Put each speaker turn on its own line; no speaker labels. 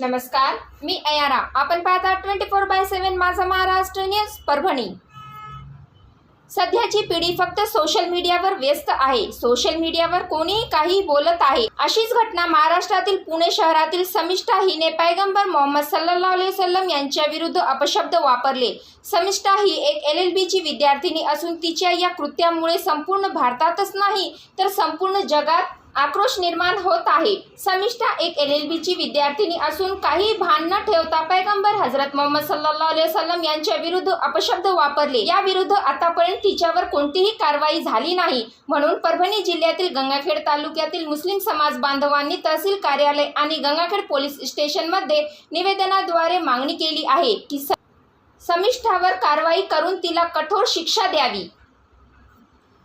नमस्कार मी अयारा. आपण पाहता ट्वेंटी फोर बाय सेवन माझा महाराष्ट्र न्यूज परभणी. सध्याची पिढी फक्त सोशल मीडियावर व्यस्त आहे. सोशल मीडियावर कोणीही काही बोलत आहे. अशीच घटना महाराष्ट्रातील पुणे शहरातील समिष्ठा हिने पैगंबर मोहम्मद सल्ला वसलम यांच्या विरुद्ध अपशब्द वापरले. समिष्ठा ही एक एल एल बीची विद्यार्थिनी असून तिच्या या कृत्यामुळे संपूर्ण भारतातच नाही तर संपूर्ण जगात आक्रोश निर्माण होत आहे. समिष्ठा एक एल एल बीची विद्यार्थिनी असून काही भान न ठेवता पैगंबर हजरत मोहम्मद सल्लल्लाहु अलैहि वसल्लम यांच्या विरुद्ध अपशब्द वापरले. या विरुद्ध आतापर्यंत तिच्यावर कोणतीही कारवाई झाली नाही. म्हणून परभणी जिल्ह्यातील गंगाखेड तालुक्यातील मुस्लिम समाज बांधवांनी तहसील कार्यालय आणि गंगाखेड पोलीस स्टेशनमध्ये निवेदनाद्वारे मागणी केली आहे की स- समिष्ठावर कारवाई करून तिला कठोर शिक्षा द्यावी.